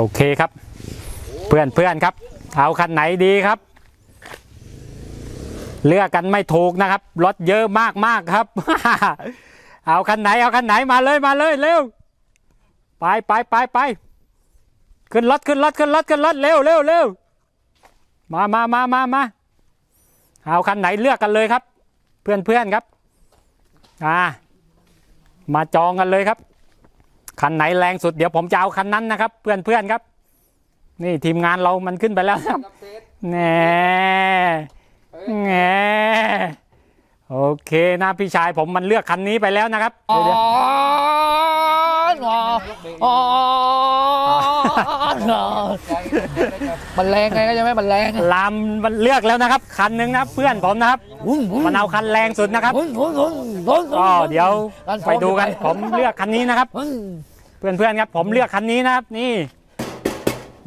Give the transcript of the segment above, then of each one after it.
โอเคครับ เพื่อนเพื่อนครับ เอาคันไหนดีครับ เลือกกันไม่ถูกนะครับรถเยอะมากมากครับ เอาคันไหนเอาคันไหนมาเลยมาเลยเร็วไปไปไปไปขึ้นรถขึ้นรถขึ้นรถขึ้นรถเร็วเร็วเร็วมามามามามาเอาคันไหนเลือกกันเลยครับ เพื่อนเพื่อนครับ อ่า มาจองกันเลยครับ คันไหนแรงสุดเดี๋ยวผมจะเอาคันนั้นนะครับ เพื่อนเพื่อนครับ นี่ทีมงานเรามันขึ้นไปแล้วครับแหน่แหน่โอเคนะพี่ชายผมมันเลือกคันนี้ไปแล้วนะครับอ๋อเดี๋ยวอ๋อ มันแรงไงก็จะไม่มันแรงลามมันเลือกแล้วนะครับ คันหนึงนะครับ เพื่อนผมนะครับมันเอาคันแรงสุดนะครับก็เดี๋ยวไปดูกันผมเลือกคันนี้นะครับเพื่อนเพื่อนๆครับผมเลือกคันนี้นะครับ นี่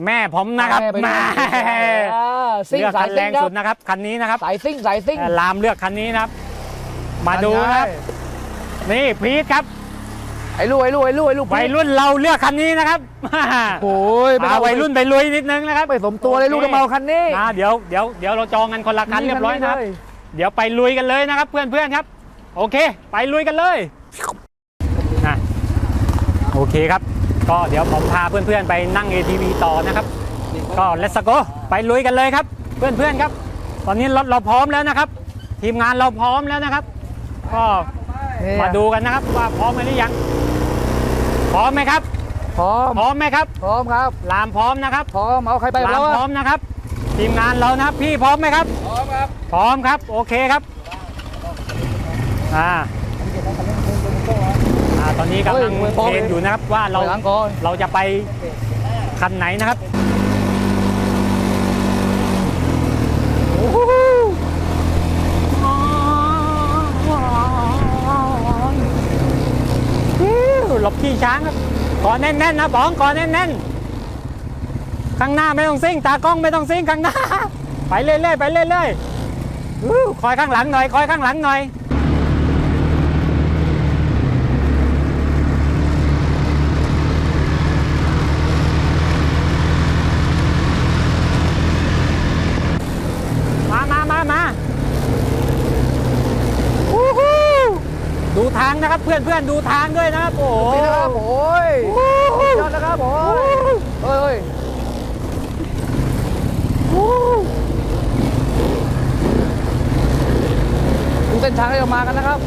แม่ผมนะครับมาเลือกคันแรงสุดนะครับคันนี้นะครับสายซิ่งสายซิ่งลามเลือกคันนี้นะครับ มาดูนะครับ นี่พีทครับ ไอ้ลูกไอ้ลูกไอ้ลูกไอ้ลูกวัยรุ่นเราเลือกคันนี้นะครับโอ้ยไม่พาต้องวัยรุ่นไปลุยนิดนึงนะครับไม่สมตัวเลยลูกน้ำเมาคันนี้นะเดี๋ยวเดี๋ยวเดี๋ยวเราจองกันคนละคันเรียบร้อยนะครับเลยเดี๋ยวไปลุยกันเลยนะครับ เพื่อนเพื่อนๆครับ โอเค ไปลุยกันเลยอะโอเคครับ ก็เดี๋ยวผมพาเพื่อนๆไปนั่ง ATV ต่อนะครับ ก็ let's go ไปลุยกันเลยครับ เพื่อนๆครับ ตอนนี้รถเราพร้อมแล้วนะครับ ทีมงานเราพร้อมแล้วนะครับ ก็เนี่ยมาดูกันนะครับว่าพร้อมไหมหรือยัง พร้อมไหมครับ พร้อม พร้อมไหมครับ พร้อมครับ ลามพร้อมนะครับ พร้อม เอาใครไปลาแล้มวพร้อมนะครับ ทีมงานเรานะครับ พี่พร้อมไหมครับ พร้อมครับ พร้อมครับ โอเคครับ อ่าอ่าตอนนี้กำลังเทรนอยู่นะครับว่าเราเราหลังก่อนเราจะไปคันไหนนะครับโอ้โหหลบ ขี่ช้างครับก่อแน่นๆนะบองก่อแน่นๆข้างหน้าไม่ต้องซิ่งตากล้องไม่ต้องซิ่งข้างหน้า ไปเรื่อยๆไปเรื่อยๆคอยข้างหลังหน่อยคอยข้างหลังหน่อย มามามามาอู้หูดูทาง นะครับเพื่อนเพื่อนๆดูทางด้วยนะครับโอ้โหนี่นะครับโอ้ยยอดนะครับโอ้ยเฮ้ยดูเส้นทางที่เรามากันนะครับ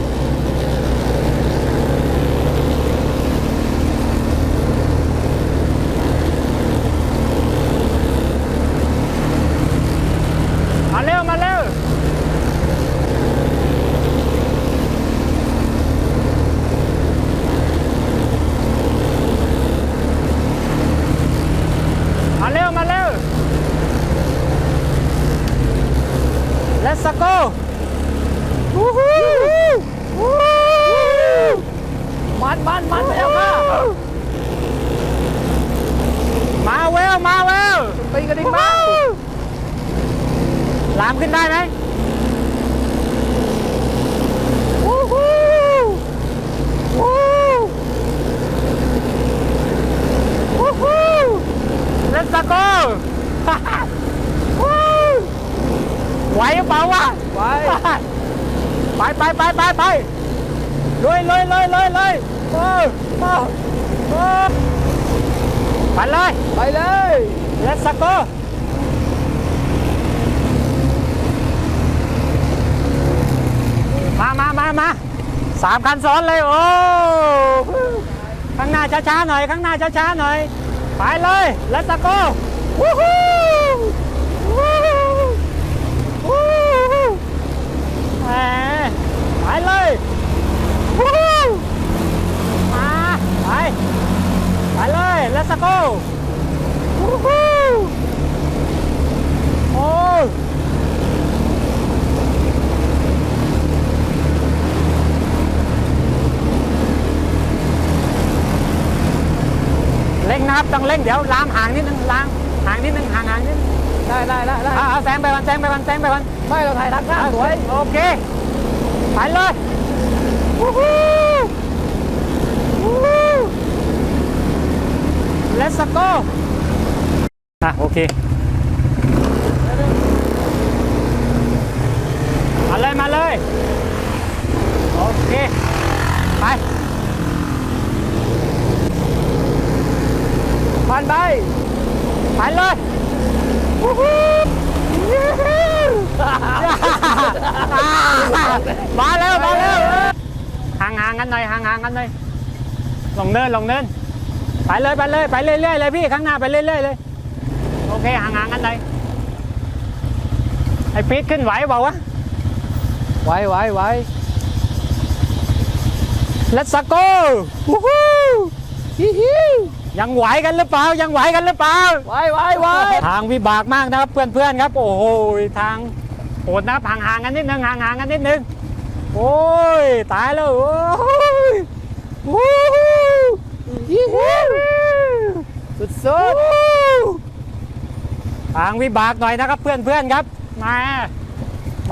มาเร็วมาเร็วมาเร็วมาเร็ว let's go วู้ฮู้วู้ มันมันมันไปแล้วค่ะ มาเวลมาเวล ตีกันอีกบ้าง ลามขึ้นได้ไหมวู้ฮู้วู้วู้ฮู้ let's go วู้ไหวหรือเปล่าวะ ไว้ ไปไปไปไปไปเลยเลยเลยเลยเลยเออเออเออ ไปเลย ไปเลย let's go มามามามาสามคันซ้อนเลย โอ้ข้างหน้าช้าๆหน่อย ข้างหน้าช้าๆหน่อย ไปเลย let's go วู้ฮู้วู้ฮู้วู้ฮู้ไปเลยวู้ฮู้มาไป ไปเลย let's go วู้ฮู้โอ้เร่งนะครับต้องเร่งเดี๋ยวลามห่างนิดนึงลามห่างนิดนึงห่างห่างนิดนึงได้ได้ได้ได้เอาเอาแซงไปวันแซงไปวันแซงไปวันไม่เราถ่ายทางข้างสวย โอเค ไปเลยวู้ฮู้วู้ฮู้ let's go อะโอเค มาเลย มาเลย โอเค ไปผ่านไปไปเลยวู้ฮู้มาแล้ว มาแล้วห่างๆกันหน่อยห่างๆกันหน่อยลงเนินลงเนิน ไปเลยไปเลยไปเรื่อยๆเลยพี่ข้างหน้าไปเรื่อยๆเลยโอเคห่างๆกันหน่อยไอ้ปี๊ดขึ้นไหวเปล่าวะไว้ไว้ไว้ Let's go วู้ฮู้ฮิฮิยังไหวกันหรือเปล่ายังไหวกันหรือเปล่าไว้ไว้ไว้ทางวิบากมากนะครับเพื่อนๆครับ โอ้โหทางโหดนะครับห่างๆกันนิดนึงห่างๆกันนิดนึงโอ้ยตายแล้วโอ้ย วู้ฮู้ฮิฮิสุดสุดทางวิบากหน่อยนะครับเพื่อนๆครับ มา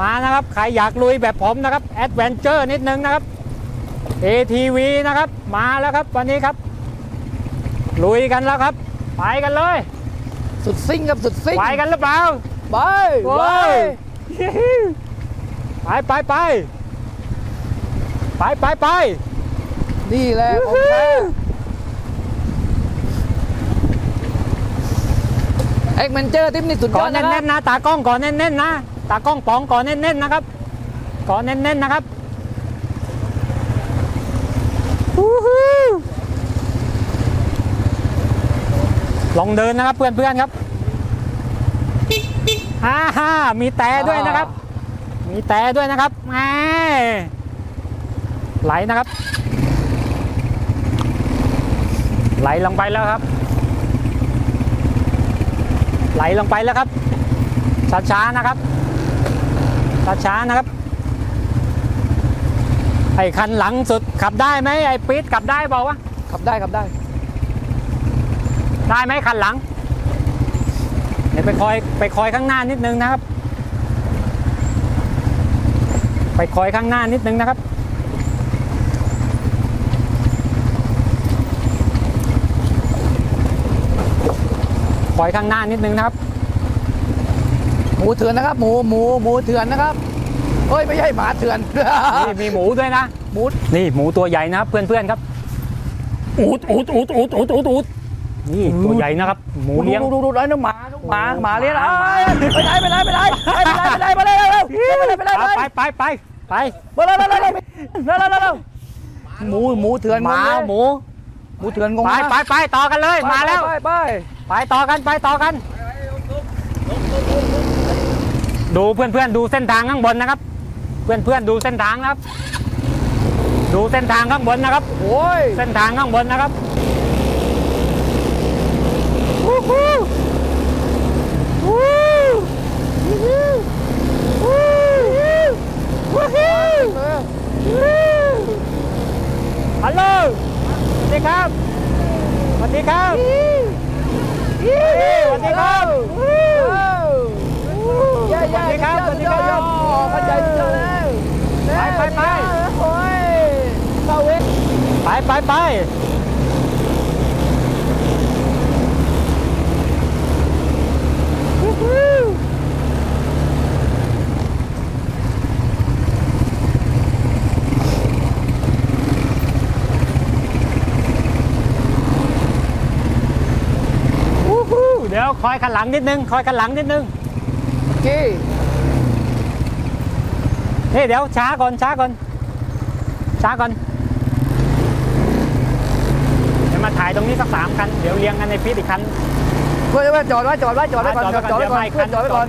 มานะครับ ใครอยากลุยแบบผมนะครับแอดเวนเจอร์นิดนึงนะครับ ATV นะครับ มาแล้วครับวันนี้ครับ ลุยกันแล้วครับ ไปกันเลย สุดซิ่งครับสุดซิ่งไปกันหรือเปล่าไปโอ้ไปยไปไปไปไปไปไปนี่แหละของแท้ เอ็กเมนเจอร์ทิปนี่สุดยก่ออนดนะครัแน่บนๆนะตากล้องก่อนแน่นๆนะตากล้องป๋องก่อนแน่นๆนะครับก่อนแน่นๆนะครับฮู้ฮู้ลองเดินนะครับเพื่อนๆครับฮ่าฮ่ามีแต่ด้วยนะครับ มีแต่ด้วยนะครับแหมไหลนะครับ ไหลลงไปแล้วครับ ไหลลงไปแล้วครับช้าๆนะครับช้าๆนะครับ ไอ้คันหลังสุดขับได้ไหมไอ้ปี๊ดขับได้เปล่าวะขับได้ขับได้ ได้ไหมคันหลัง เดี๋ยวไปคอยไปคอยข้างหน้านิดนึงนะครับ ไปคอยข้างหน้านิดนึงนะครับ คอยข้างหน้านิดนึงนะครับ หมูเถื่อนนะครับ หมูหมูหมูเถื่อนนะครับเฮ้ยไม่ใช่หมาเถื่อนนี่มีหมูด้วยนะหมูนี่หมูตัวใหญ่นะครับเพื่อนๆครับอูดอูดอูดอูดอูดอูดอูดนี่ตัวใหญ่นะครับ หมูเลี้ยงดูดูดูดูไอ้น้องหมาน้องหมาหมาเลี้ยงหมาหมาเอ้ยไปไหนไปไหนไปไหนไปไหนไปไหนไปไหนไปไหนไปไหนไปไหนไปไหนไปไหนไปไหนไปไปไปไปเร็วเร็วเร็วเร็วเร็วเร็วเร็วเร็วหมูหมูเถื่อนหมาหมูหมูเถื่อนงงไปนะไปไปต่อกันเลยมาแล้วไปไปไป ต่อกันไปต่อกัน ดูเพื่อนๆดูเส้นทางข้างบนนะครับ เพื่อนๆดูเส้นทางนะครับ ดูเส้นทางข้างบนนะครับโอ้ยเส้นทางข้างบนนะครับวู้ฮู้วู้วู้ฮู้วู้วู้ฮู้ฮัลโหลสวัสดีครับสวัสดีครับ สวัสดีครับเย้เย้สวัสดีครับสวัสดีครับเข้าใจเจอแล้วไปไปไปโอ้ยเข้าเว้ยไปไปไปวู้ฮู้วู้ฮู้เดี๋ยว คอยขันหลังนิดนึง คอยขันหลังนิดนึงกี้เฮ้ยเดี๋ยวช้าก่อนช้าก่อนช้าก่อนเดี๋ยวมาถ่ายตรงนี้สักสามคัน เดี๋ยวเรียงกันในพีทอีกคันเพื่อนจอดไว้จอดไว้จอดไว้ก่อนจอดไว้จอดไว้ก่อนเดี๋ยวไม่เพื่อนจอดไว้ก่อน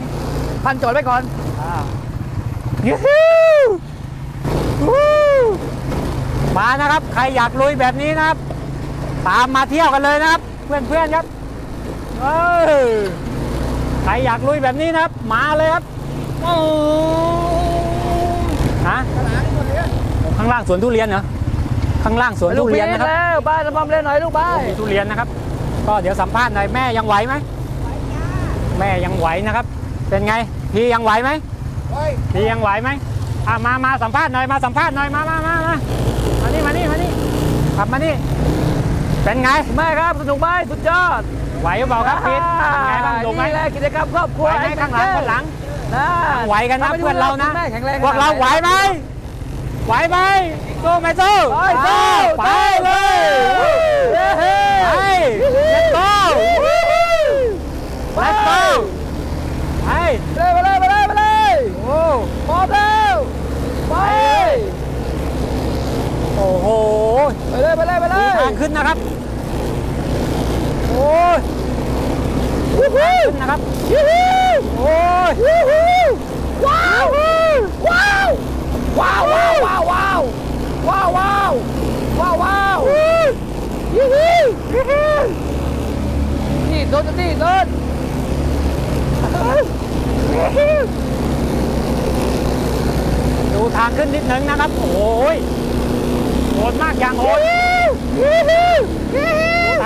พันจอดไว้ก่อนยูฮูวู้มานะครับ ใครอยากลุยแบบนี้นะครับ ตามมาเที่ยวกันเลยนะครับ เพื่อนๆครับ เออใครอยากลุยแบบนี้นะครับ มาเลยครับโอ้ฮะข้างล่างสวนทุเรียนเหรอข้างล่างสวนลูทุกเรีพี่ยนนะครับแล้วบ้านน้ำมันเล่นหน่อยลูกบ้านมีทุเรียนนะครับ ก็เดี๋ยวสัมภาษณ์หน่อยแม่ยังไหวไหมแม่ยังไหวนะครับ เป็นไงพี่ยังไหวไหมพี่ยังไหวไหมอะมามาสัมภาษณ์หน่อยมาสัมภาษณ์หน่อยมามามามามานี่มานี่มานี่ขับมานี่เป็นไงแม่ครับสนุกไหมสุดยอดโไหวหรือเปล่าครับพีทเป็นไงบ้างลงไหมนี่แหละกิจกรรมครอบครัวไหวไหมข้างหลังข้างหลังนะไหวกันนะทำให้ดูเพื่อนเรานะคุณแม่แข็งแรงพวกเราไหวไหมไหวไหมสู้ไหมสู้ไปสู้ไปเลยไป let's go let's go ไปไปเลยไปเลยไปเลยไปเลยโอ้พร้อมแล้วไปโอ้โหไปเลยไปเลยไปเลมียทางขึ้นนะครับ โอ้ยมีทางขึ้นนะครับโอ้ยว้าวว้าวว้าวว้าวว้าวว้าวว้าวว้าวว้าวว้าวนี่โดนนี่โดนดูทางขึ้นนิดนึงนะครับ โอ้ยโหดมากอย่างโหดดูท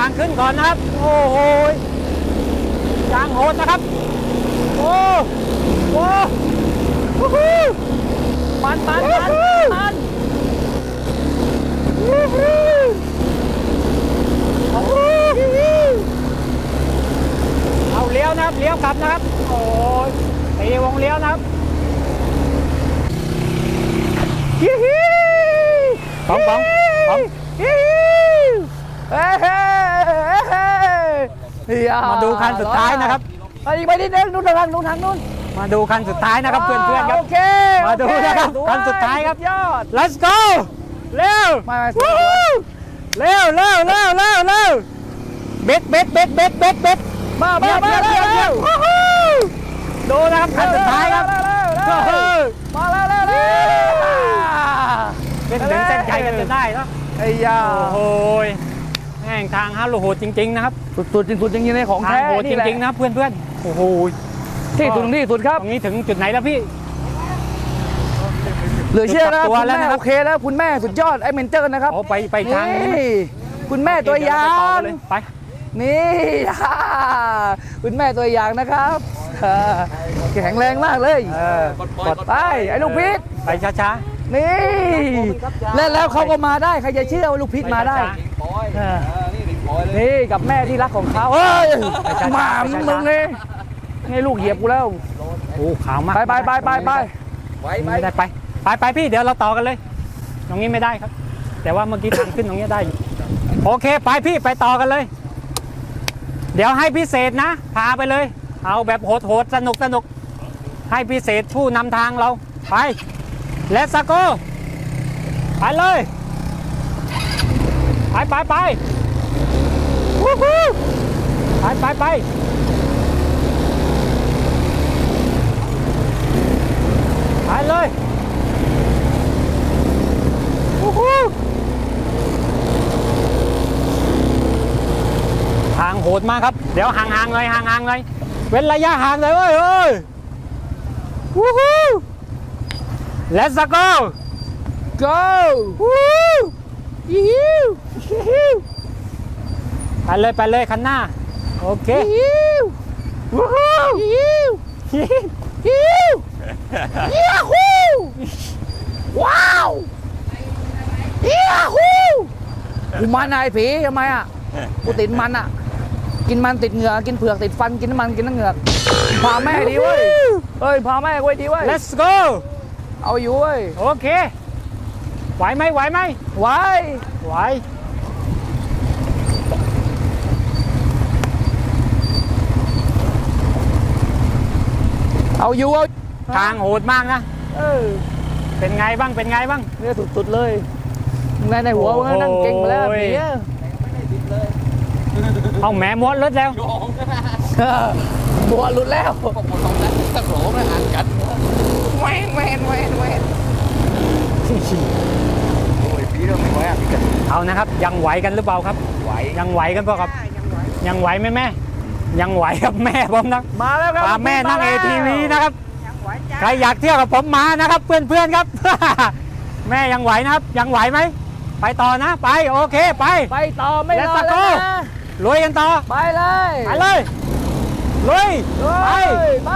างขึ้นก่อนนะครับ โอ้โหยอย่างโหดนะครับ โอ้โหมันมันมันมันเอาเลี้ยวนะครับ เลี้ยวกลับนะครับ โอ้ยตีวงเลี้ยวนะครับป๋องป๋องป๋องเฮ้เฮ้เฮ้ย มาดูคันสุดท้ายนะครับไปอีกไปนิดนึงนู่นทางนู่นทางนู่นมาดูคันสุดท้ายนะครับเพื่อนๆครับโอเคมาดูโอเนะครับวยคันสุดท้ายครับยอด let's go เร็วมามาวู้ฮู้เร็วเร็วเร็วเร็วเร็วเบ็ดเบ็ดเบ็ดเบ็ดเบ็ดเบ็ดมามามาเยี่ยมเร็เยี่ยวมเร็เยี่ยววดูนะครับคันสุดท้ายครับเร็วเร็วเร็วโอ้โหมาแล้วเร็วเร็วเป็นถึงเส้นชัยกันจะได้เนาะไอ้ยาโอ้โหแม่งทางฮาร์โลโหดจริง ๆ นะครับสุดๆจริงสุดจริงๆในของทางแท้โหดจนี่แหละริงๆนะครับเพื่อนๆโอ้โหที่สุดที่สุดครับตรงนี้ถึงจุดไหนแล้วพี่ เหลือเชื่อนะจุดกลับตัวคุณแล้วแม่นะครับ โอเคแล้วคุณแม่สุดยอดไอ้เมนเจอร์นะครับโอ้ไปไปทางนี้ไหมนี่คุณแม่ตัวอย่าเดี๋เรไปต่องกันเลยไป นี่คุณแม่ตัวอย่างนะครับเออแข็งแรงมากเลยเออกดไปไอ้ลูกพิษไปช้านี่เล่นแล้วเขาก็มาได้ใครจะเชื่อว่าลูกพิษมาได้ไปเออ นี่กับแม่ที่รักของเขาเอ้ยไปช้าๆหมาไปช้าๆมึงนี่นี่ลูกเหยียบกูแล้วๆโอ้ขาวมากไปไปไปไปไปไม่ได้ไปไปไปพี่เดี๋ยวเราต่อกันเลย ตรงนี้ไม่ได้ครับ แต่ว่าเมื่อกี้ทางขึ้นตรงนี้ได้อยู่โอเค ไปพี่ไปต่อกันเลย เดี๋ยวให้พิเศษนะ พาไปเลย เอาแบบโหดๆสนุกสนุก ให้พิเศษผู้นำทางเราไปเลสโกไปเลย ไปไปไปวู้ฮู้ ไปไปไปไปเลยทางโหดมากครับ เดี๋ยวห่างๆเลยห่างๆเลยเว้นระยะห่างเลยเว้ยเอ้ยวู้ฮู้ Let's go go วู้ยิวยิว ไปเลยไปเลยคันหน้า โอเคยิววู้ฮู้ยิวยิวยิวยิวฮู้ว้าวยิวฮู้กูมันนายผีทำไมอะกูติดมันอะ กินมันติดเหงือกกินเผือกติดฟันกินน้ำมันกินน้ำเหงือกพาแม่ดีเว้ยเอ้ยพาแม่ไว้ดีเว้ย Let's go เอาอยู่เว้ยโอเคไหวไหมไหวไหมไว้ไหว เอาอยู่เอาทางโหดมากนะ เออเป็นไงบ้าง เป็นไงบ้าง เนี่ยสุดๆเลยในในหัวมึงนั่งเก่งไปแล้วโอ้ยผีอะเอาแหมม้วนรถแล้วเออบัวหลุดแล้วแหวนแหวนแหวนแหวนเอานะครับ ยังไหวกันหรือเปล่าครับ ไหว ยังไหวกันเปล่าครับ ยังไหวไหมแม่ ยังไหวครับแม่ผมนะมาแล้วครับพาแม่นั่งาเอแล้วทีวีนะครับใครอยากเที่ยวกับผมมานะครับ เพื่อนๆครับ แม่ยังไหวนะครับ ยังไหวไหมไปต่อนะไปโอเคไป ไปต่อไม่รอ Let's แล้ว go นะลุยกันต่อไปเลยไปเลยลุยไปไป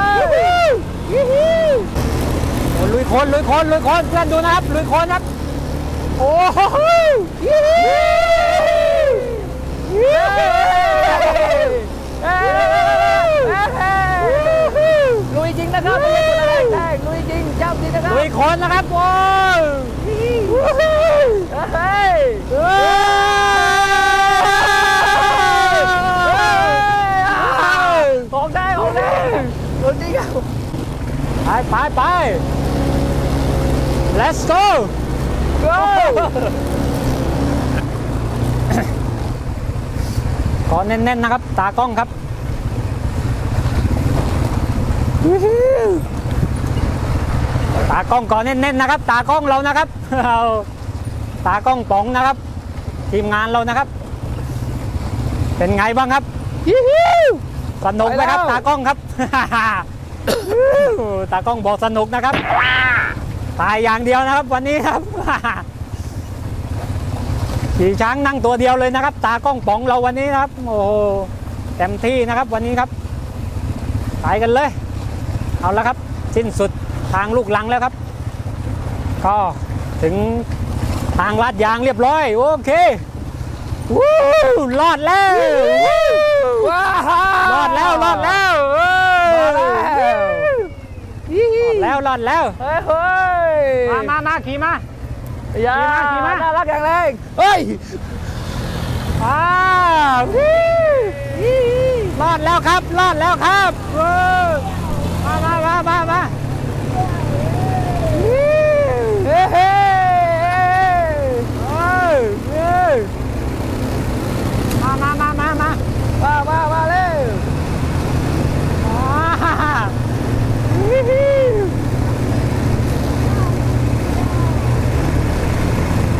โอ้ลุยโคนลุยโคนลุยโคนเพื่อนดูนะครับลุยโคนครับโอ้โห ลุยจริงนะครับไม่ใช่คนอะไลุยจริงเจ้าจริงนะครับลุยคนนะครับโว้ยเฮ้ยเฮ้ยของได้ของได้ลุยจริงไปไปไป let's go go ขอแน่นๆนะครับ ตากล้องครับตากล้องก่อนแน่นๆนะครับ ตากล้องเรานะครับเอาตากล้องป๋องนะครับ ทีมงานเรานะครับ เป็นไงบ้างครับสนุกไหมครับ ตากล้องครับตากล้องบอกสนุกนะครับตายอย่างเดียวนะครับ วันนี้ครับ ขี่ช้างนั่งตัวเดียวเลยนะครับ ตากล้องป๋องเราวันนี้นะครับ โอ้โหเต็มที่นะครับวันนี้ครับไปกันเลย เอาละครับ สิ้นสุดทางลูกลังแล้วครับ ก็ถึงทางลาดยางเรียบร้อย โอเควู้รอดแล้ววู้ว้ารอดแล้วรอดแล้วเออมาแล้วยี่รอดแล้วรอดแล้วเฮ้ยเฮ้ยมามามาขี่มา อย่าขี่มาขี่มา น่ารักอย่างแรงเฮ้ยอ้าววู้รอดแล้วครับรอดแล้วครับเออมามามามามาเฮ้ยเฮ้ยเออเออมามามามามามามามาเร็วอ่า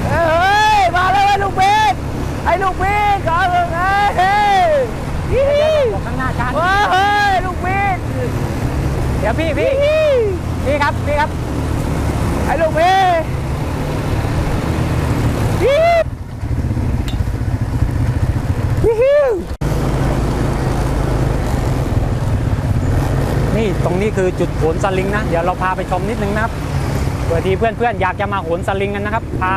เฮ้ยมาแล้วไอ้ลูกปีก ไอ้ลูกปีกก่อนเลยเฮ้ยเฮ้ยยี่บอกข้างหน้าจานว้าเฮ้ยลูกปีกเดี๋ยวพี่พี่พี่ครับพี่ครับไอ้ลูกปีกยี่ยี่นี่ตรงนี้คือจุดโหนสลิงนะ เดี๋ยวเราพาไปชมนิดนึงนะครับเผื่อทีเพื่อนๆอยากจะมาโหนสลิงกันนะครับพา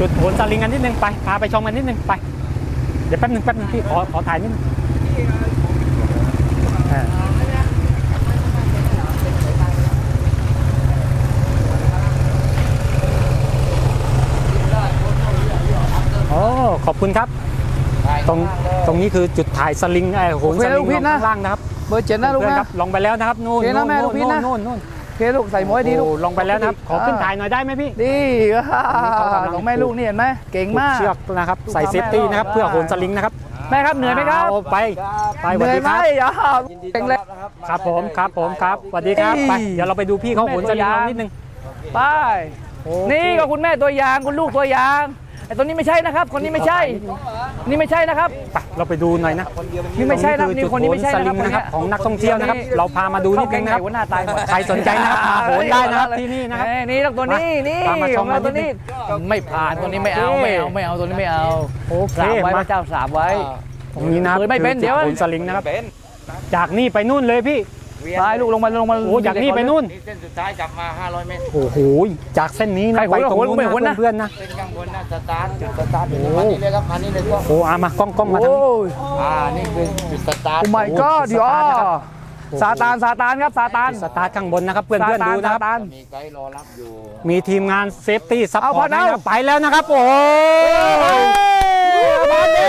จุดโหนสลิงกันนิดนึงไปพาไปชมกันนิดนึงไป เดี๋ยวแป๊บนึงแป๊บนึงพี่ขอขอถ่ายนิดนึงอ่าโอ้ขอบคุณครับ ตรงตรงนี้คือจุดถ่ายสลิงไอ้โหนสลิงลงข้างล่างนะครับ เบอร์เจ็ดนะลูกเพื่อนนะครับลงไปแล้วนะครับนู่นโอเคนะแม่ลูกพี่นะนู่นนู่นโอ เคลูกใส่หมวยดีลูกโอ้ลงไปแล้วนะครับ ขอขึ้นถ่ายหน่อยได้ไหมพี่ดีอะเขากำลังของแม่ลูกนี่เห็นไหมเก่งมากผูเชือกนะครับใส่เซฟตี้นะครับเพื่อโหนสลิงนะครับแม่ครับเหนื่อยไหมครับาไปไปสเหวัสนื่อยดีไหมครับอะเก่งเลยครับผมครับผมครับสวัสดีครับเอ้ยไปเดี๋ยวเราไปดูพี่เขาโหนสลิงแม่ตัวอย่างเรานิดนึงไปโอเคนี่ก็คุณแม่ตัวอย่างคุณลูกตัวอย่างไอ้ตัวนี้ไม่ใช่นะครับ คนนี้ไม่ใช่ นี่ไม่ใช่นะครับ ไปเราไปดูหน่อยนะนี่ไม่ใช่นะตรงนี่คนนี้ไม่ใช่จุดโหสลิงนะครับของนักท่องเที่ยวนะครับ เราพามาดูนิดนึงนะครับเข้าแกงไหหัวหน้าตายหมดใครสนใจนะครับมาโหนได้นะครับที่นี่นะครับเอ้ยนี่ต้องตัวนี้นี่ตามมาชมของเรามานิตัวดนึนี้งไม่ผ่านตัวนี้ไม่เอาโอเคไม่เอาไม่เอาตัวนี้ไม่เอาโอเคสามไว้พมาระเจ้าสามไว้ตรงนี้นะครับเปิดไม่เป็นคือเดี๋ยวจุโหนสลิงนะครับจากนี่ไปนู่นเลยพี่ ไปลูกลงมาลงมาโอ้จากนี่ไปนู่นนี่เส้นสุดท้ายจับมา 500 เมตรโอ้โหจากเส้นนี้ใครนะโหไปนตรงโหนนู้นไม่โหนนะนะเพื่อนๆนะเส้นข้างบนน่ะสตาร์ทจุดสตาร์ทอยู่โอ้ตรงนี้เลยครับอันนี้เลยก็โอ้อามากล้องกล้องมาทางโอ้นี้ยอ่านี่คือจุดสตาร์ทโอ้ my god เดี๋ยวสตาร์ทนะครับซาตานซาตานครับซาตานสตาร์ทข้างบนนะครับเพื่อนเพื่อนๆดูนะครับซาตานมีไกด์รอรับอยู่มีทีมงานเซฟตี้ซัพพเอาอพอร์ตเน่านะครับไปแล้วนะครับโอ้เฮ้ยยมาดิ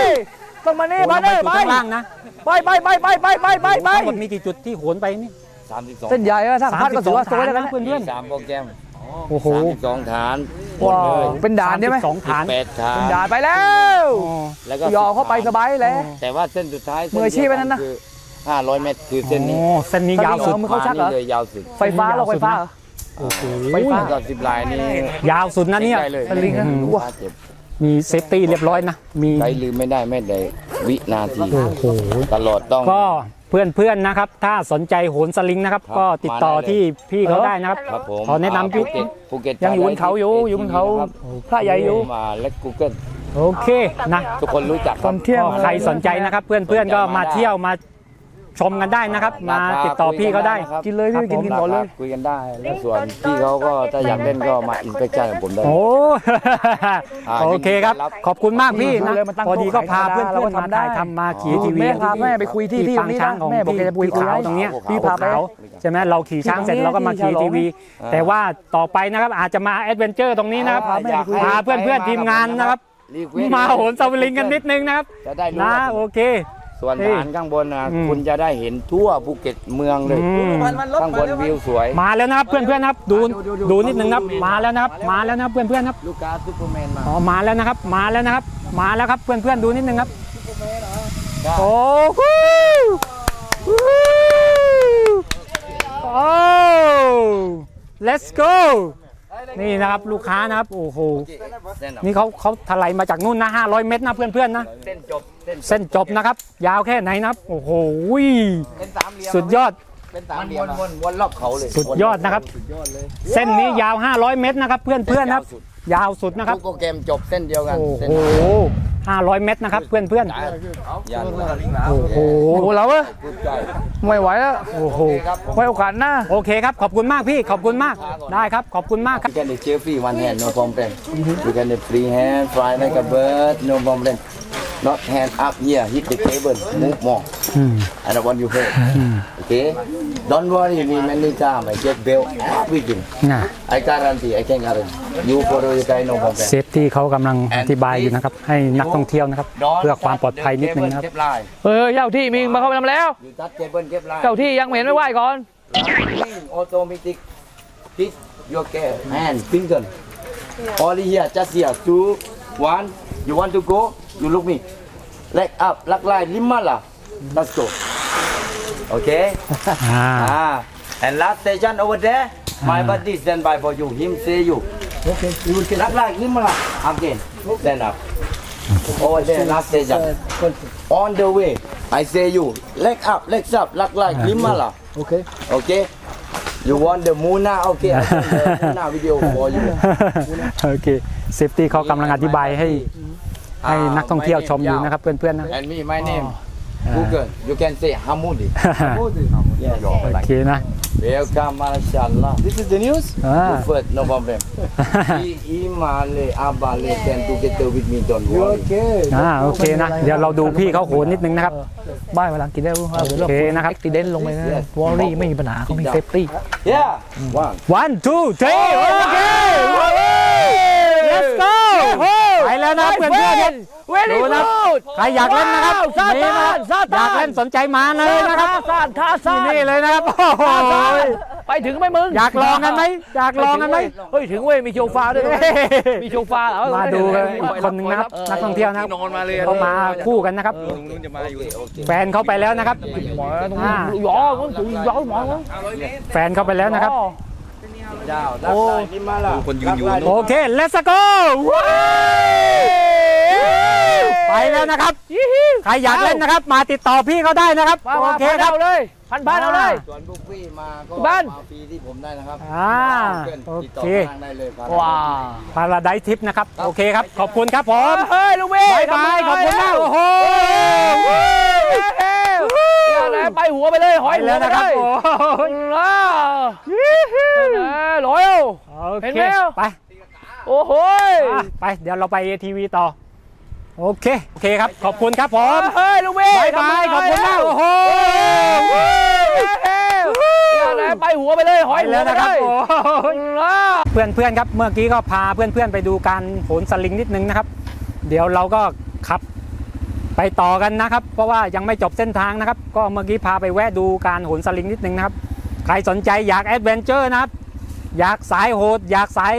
ต้องมานี่โอ้มาเราไปดิจุดไปข้างล่างนะ ไปไปไปไปไปไปไปไปทั้งหมดมีกี่จุดที่โหนไปนี่32เส้นใหญ่อะถ้าพัดก็ถือว่า32สวยแล้วกันฐานนะนะเพื่อนสามโปรแกรมๆโอ้โห32ฐานหมดว้าเลวยเป็นด่านใช่ไหมสองฐาน8ฐานด่านไปแล้วโอ้แล้วก็ยอเข้าไปสบายเลยแต่ว่าเส้นสุดท้ายมืออาชีพไว้นั่นนะคือ500เมตรคือเส้นนี้โอ้เส้นนี้ยาวสุดมือเขาชักเหรอนี่เลยยาวสุดไฟฟ้าเราไฟฟ้าเหรอโอ้โหไฟฟ้าแล้วก็สิบลายนี่ยาวสุดนะเนี่ยได้เลยสลิงนะอืมว้าเจ็บ มีเซฟตี้เรียบร้อยนะ มีไกด์ลืมไม่ได้แม้แต่วินาที โอ้โห ตลอดต้อง ก็เพื่อนๆนะครับ ถ้าสนใจโหนสลิงนะครับ ครับก็ติดต่อมาได้เลย ที่พี่เขาได้นะครับ ครับผมขอแนะนำพี่ ภูเก็ตภูเก็ตยังอยู่บนเขาอยู่อยู่บนเขาพระใหญ่อยู่ มาและ Google โอเคนะ ทุกคนรู้จักคตรัอบ นเที่ยง ก็ใครสนใจนะครับ เพื่อนๆก็มาเที่ยวมา ชมกันได้นะครับ มาติดต่อพี่เขาได้ กินเลยพี่กินกินราก่อนเลคายคุยกันได้ แล้วส่วนพี่เขาก็ถ้าอยากเล่นก็มาอินเฟคชั่นกับผมได้โอ้อ่าโอเคครับยินดีต้อนรับ ขอบคุณมากพี่นะเลยมาตั้งพอดีก็พาเพื่อนโต๊ะเพื่อนขายมาธรรมดาถ่ายทำมาขี่ทีวีแม่พาแม่ไปคุยที่ที่ปางตรงนี้ช้างนะของแม่บอกแกจะคุยพี่ขาวคุยตรงเนี้ยพี่พี่พาภูไปเขาใช่ไหมเราขี่ช้างเสร็จเราก็มาขี่ทีวี แต่ว่าต่อไปนะครับอาจจะมาแอดเวนเจอร์ตรงนี้นะครับอ่าอยากให้พาเพื่อนเพื่อนๆทีมงานนะครับรีเควสมาโหนสวิลิงกันนิดนึงนะครับจะได้รู้นะว่าโอเค ส่วนเฮ้ยฐานข้างบนนะอืม คุณจะได้เห็นทั่วภูเก็ตเมืองเลย อืมข้างบนวิวสวย มาแล้วนะครับเพื่อนเพื่อนๆนะครับดู ดูนิดนึงนะครับมาแล้วนะครับมาแล้วนะครับเพื่อนเพื่อนๆครับลูกค้าซูเปอร์แมนมาอ๋อมาแล้วนะครับ มาแล้วนะครับ มาแล้วครับเพื่อนเพื่อนๆดูนิดนึงครับ ได้โอ้โหโอ้ let's go นี่นะครับลูกค้านะครับโอ้โหเส้นนี่เขาเขาถลายมาจากนู่นนะ500 เมตรนะเพื่อนๆนะเส้นจบเส้นเส้นจบนะครับ ยาวแค่ไหนนะครับโอ้โหเป็นสามเหลี่ยมสุดยอดเป็นสามเหลี่ยมวนวนวนรอบเขาเลยสุดยอดนะครับ เส้นนี้ยาว 500 เมตรนะครับ เพื่อนๆนะครับ ยาวสุดนะครับ ทุกโปรแกรมจบเส้นเดียวกันโอ้เส้นโห500 เมตรนะครับ เพื่อนยันๆโอ้โหโอ้โหเราเว้ยพูดใจ ไม่ไหวแล้วโอ้โหครับไว้โอกาสหน้า โอเคครับ ขอบคุณมากพี่ ขอบคุณมาก ได้ครับ ขอบคุณมากครับ You can the cheer free one hand, no problem. You can the free hand, fly like a bird, no problem. Not hand up here, hit the cable, move more. I don't want you hurt. Okay? Don't worry me many time. I get bail everything. นะ I guarantee, I can guarantee. You follow your guy, no problem. เซฟที่เขากำลังอธิบายอยู่นะครับ ให้นักท่องเที่ยวนะครับ Don't เพื่อความปลอดภัย touch นิด the นึง cable, นะครับ keep line. เออเจ้าที่มีมาเข้าไปทำแล้ว You touch cable, keep line. เจ้าที่ยังไม่เห็นไม่ไหวก่อน Line, Automatic. Hit your care, hand, finger. Only here, just here. Two, one. You want to go? You look me. Leg up, leg line, lima lah. Let's go. Okay? อ่า ah. And last station over there, my buddy stand by for you. Him say you. Okay. You will leg line, lima lah. Again. Stand up. Over there, last station. On the way, I say you. Leg up, legs up, leg line, lima lah. Okay. Okay? You want the Muna? Okay, I send the Muna video for you. โอเคเซฟตี้เขากำลังอธิบายให้ให้นักท่องเที่ยวชมอยู่นะครับเพื่อนๆนะ And me, my name, Google. You can say Hamudi. Yeah, โอเคนะ Welcome, mashallah. This is the news? อ่า You first, no problem. He, Imale, Abale can together with me, don't worry. อ่าโอเคนะ เดี๋ยวเราดูพี่เขาโหนนิดนึงนะครับ บ้านเวลากินได้รู้ว่าโอเคนะครับอุบิเหตุลงไปนะวอรี่ไม่มีปัญหาเขามีเซฟตี้ Yeah. One. one two three โอเค let's go ไปแล้วนะเพื่อนๆดูนะใครอยากเล่นนะครับซามีตานะนซาอยาตากนเล่นสนใจมาเลยนะครับท่าซานท่าซาที่นนี่เลยนะครับโอ้โหท่าซานไปถึงไหมมึง อยากลองกันไหมอยากลองกันไหมเฮ้ยถึงเว้ยมีโชฟาด้วยเฮ้มีโชฟาเหรอมาดูกันอีกคนหนึงนะครับนักท่องเที่ยวนะครับนอนมาเลยเขามาคู่กันนะครับแฟนเขาไปแล้วนะครับหมอตรงอ่านี้ย้อมึงถึงย้อหมอมึงแฟนเขาไปแล้วนะครับ Down. Left line, Himala. Left line, โอเค let's go ไปแล้วนะครับ ใครอยากเล่นนะครับ มาติดต่อพี่เขาได้นะครับ มาโอมาเคพันครับเอาเลย พันพันเอาเลย ส่วนบุฟฟี่มาก็บ้านมาฟรีที่ผมได้นะครับอ่า Google โอติดต่อเค ทางได้เลยครับ ว้าพาราไดทิปนะครับ โอเคครับ ขอบคุณครับผม เฮ้ยลูกเว้บายบายขอบคุณมากโอ้โหอย่าไหนไปหัวไปเลยหไปอยหัแล้ววไปนะครับเลยโอ้ยล่าร้อยโอเห็นเคแล้วไปโอ้โหอะไป เดี๋ยวเราไปทีวีต่อ โอเค โอเคครับ ขอบคุณครับผม เฮ้ยลูกเว้บายบายขอบคุณมากโอ้โห อย่าไหนไปหัวไปเลยหไปอยหัวแล้วไปนะคเลรับยโอ้ยล่าเพื่อนเพื่อนๆครับเมื่อกี้ก็พาเพื่อนเพื่อนๆไปดูการโหนสลิงนิดนึงนะครับ เดี๋ยวเราก็ขับไปต่อกันนะครับ เพราะว่ายังไม่จบเส้นทางนะครับ ก็เมื่อกี้พาไปแวะดูการโหนสลิงนิดนึงนะครับ ใครสนใจอยากแอดเวนเจอร์นะครับ อยากสายโหด อยากสาย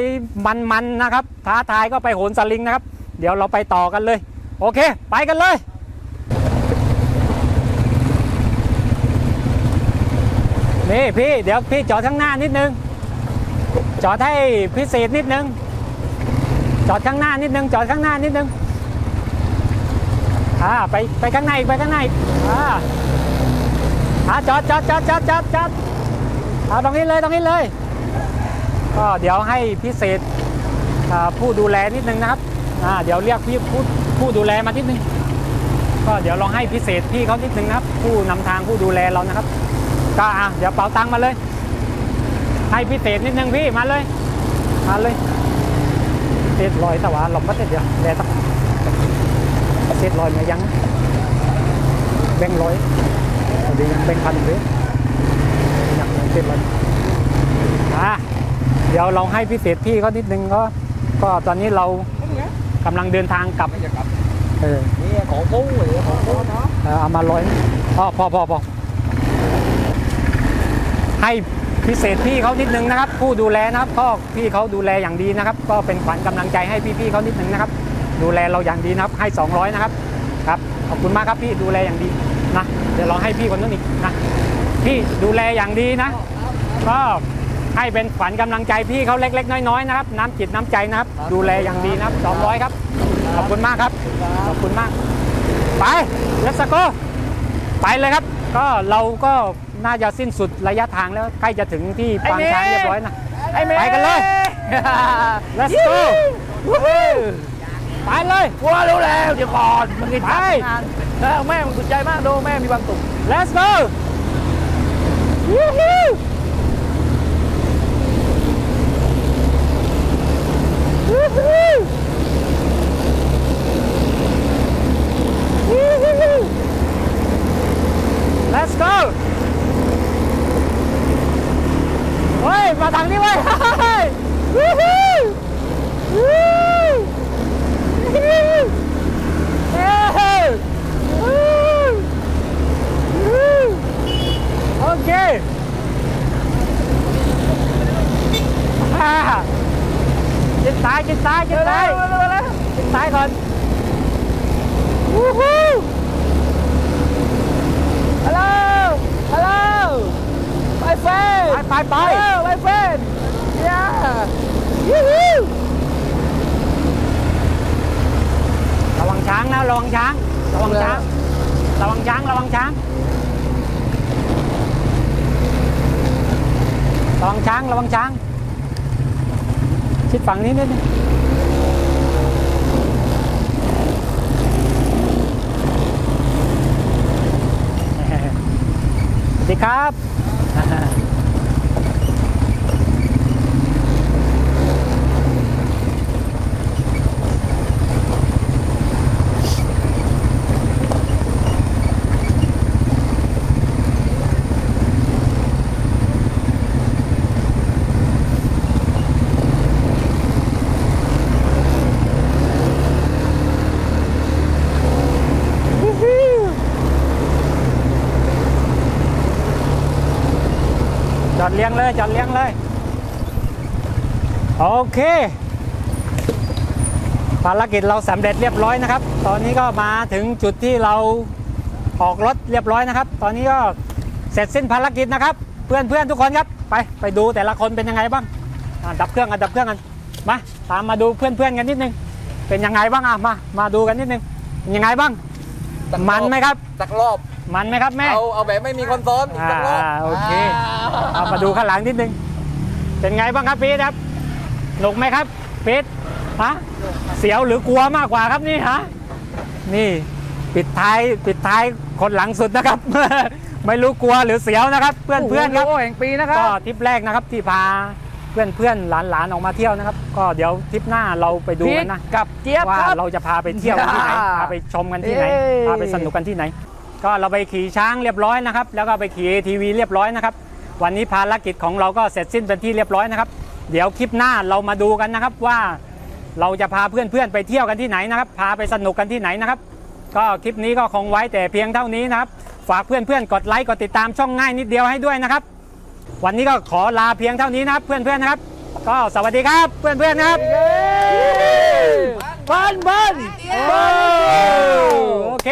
มันๆนะครับ ท้าทายก็ไปโหนสลิงนะครับ เดี๋ยวเราไปต่อกันเลย โอเค ไปกันเลย นี่พี่เดี๋ยวพี่จอดข้างหน้านิดนึง จอดให้พิเศษนิดนึง จอดข้างหน้านิดนึง จอดข้างหน้านิดนึงอ่าไปไปข้างในไปข้างในอ่าอ่าจอดจอดจอดจอดจอดจอดเอาตรงนี้เลยตรงนี้เลย ก็เดี๋ยวให้พิเศษอ่าผู้ดูแลนิดนึงนะครับอ่าเดี๋ยวเรียกพี่ผู้ผู้ดูแลมานิดนึง ก็เดี๋ยวลองให้พิเศษพี่เขานิดนึงนะครับ ผู้นำทางผู้ดูแลเรานะครับ ก็อะเดี๋ยวเป๋าตังค์มาเลย ให้พิเศษนิดนึงพี่มาเลยมาเลยเศษลอยแต่ว่าหลบก็เสร็จเดียวแดดตักเศษลอยมายังแบ่งร้อยเดี๋ยวยังแบ่งพันเลยยังเศษลอยอะเดี๋ยวเราให้พิเศษพี่เขานิดนึงก็ก็ตอนนี้เรากำลังเดินทางกลับเออนี่ของปูหรือของปูเนาะเออเอามาร้อยพอพอพอพอ ให้พิเศษพี่เขานิดนึงนะครับ ผู้ดูแลนะครับก็พี่เขาดูแลอย่างดีนะครับ ก็เป็นขวัญกำลังใจให้พี่ๆเขานิดนึงนะครับ ดูแลเราอย่างดีนะครับให้ 200 นะครับครับขอบคุณมากครับพี่ดูแลอย่างดีนะเดี๋ยวเราให้พี่คนนู้นอีกนะพี่ดูแลอย่างดีนะก็ให้เป็นขวัญกำลังใจพี่เขาเล็ก ๆ น้อยๆนะครับ น้ำจิตน้ำใจนะครับ ดูแลอย่างดีนะครับ 200 ครับขอบคุณมากครับขอบคุณมาก ไปเลสโกไปเลยครับ ก็เราก็ น่าจะสิ้นสุดระยะทางแล้วใกล้จะถึงที่ปางช้างเรียบร้อยนะไอ้เมย์ไปกันเลย Let's go ไปเลยกลัวรู้แล้วเดี๋ยวก่อนมึงกินไปงานเออแม่มึงสนใจมากดูแม่มีความสุข Let's go วู้ฮู้วู้ฮู้วู้ฮู้ Let's go เฮ้ย มาทางนี้เว้ยเฮ้ยวู้ฮู้วู้ฮู้เฮ้ยวู้ โอเคอ่า กินซ้ายกินซ้ายกินซ้ายกินซ้ายก่อนวู้ฮู้ฮัลโหลฮัลโหลไปเฟนไปไปไปเออไปเฟนย่าวู้ฮู้ระวังช้างนะระวังช้างระวังช้างระวังช้างระวังช้างระวังช้างระวังช้าง ชิดฝั่งนี้นิดนึงสวัสดีครับ เลี้ยงเลยจอดเลี้ยงเลย โอเค ภารกิจเราสำเร็จเรียบร้อยนะครับ ตอนนี้ก็มาถึงจุดที่เราออกรถเรียบร้อยนะครับ ตอนนี้ก็เสร็จสิ้นภารกิจนะครับ เพื่อนเพื่อนๆทุกคนครับ ไปไปดูแต่ละคนเป็นยังไงบ้างอะดับเครื่องกันดับเครื่องกันมาตามมาดูเพื่อนเพื่อนๆกันนิดนึง เป็นยังไงบ้างอะมามาดูกันนิดนึงเป็นยังไงบ้างมันไหมครับตักรอบ มันไหมครับแม่ เอาเอาแบบไม่มีคนซ้อนอ่าตักรอบโอเค เอามาดูข้างหลังนิดนึง เป็นไงบ้างครับพีทครับหนุกไหมครับพีทฮะเสียวหรือกลัวมากกว่าครับนี่ฮะ นี่ปิดท้ายปิดท้ายคนหลังสุดนะครับ ไม่รู้กลัวหรือเสียวนะครับ เพื่อนเพื่อนๆครับ โโหแห่งปีนะครับ ก็ทริปแรกนะครับที่พาเพื่อนเพื่อนๆหลานๆออกมาเที่ยวนะครับ ก็เดี๋ยวทริปหน้าเราไปดูกันนะพีทกับเจี๊ยบว่าครับ เราจะพาไปเที่ยวกันที่ไหนอ่าพาไปชมกันที่ไหนเอ้ยพาไปสนุกกันที่ไหน ก็เราไปขี่ช้างเรียบร้อยนะครับ แล้วก็ไปขี่ ATV เรียบร้อยนะครับ วันนี้ภารกิจของเราก็เสร็จสิ้นเป็นที่เรียบร้อยนะครับ เดี๋ยวคลิปหน้าเรามาดูกันนะครับว่าเราจะพาเพื่อนๆไปเที่ยวกันที่ไหนนะครับ พาไปสนุกกันที่ไหนนะครับ ก็คลิปนี้ก็คงไว้แต่เพียงเท่านี้นะครับ ฝากเพื่อนๆกดไลค์กดติดตามช่องง่ายนิดเดียวให้ด้วยนะครับ วันนี้ก็ขอลาเพียงเท่านี้นะครับเพื่อนๆนะครับ ก็สวัสดีครับเพื่อนๆครับบ้านบ้านโอเค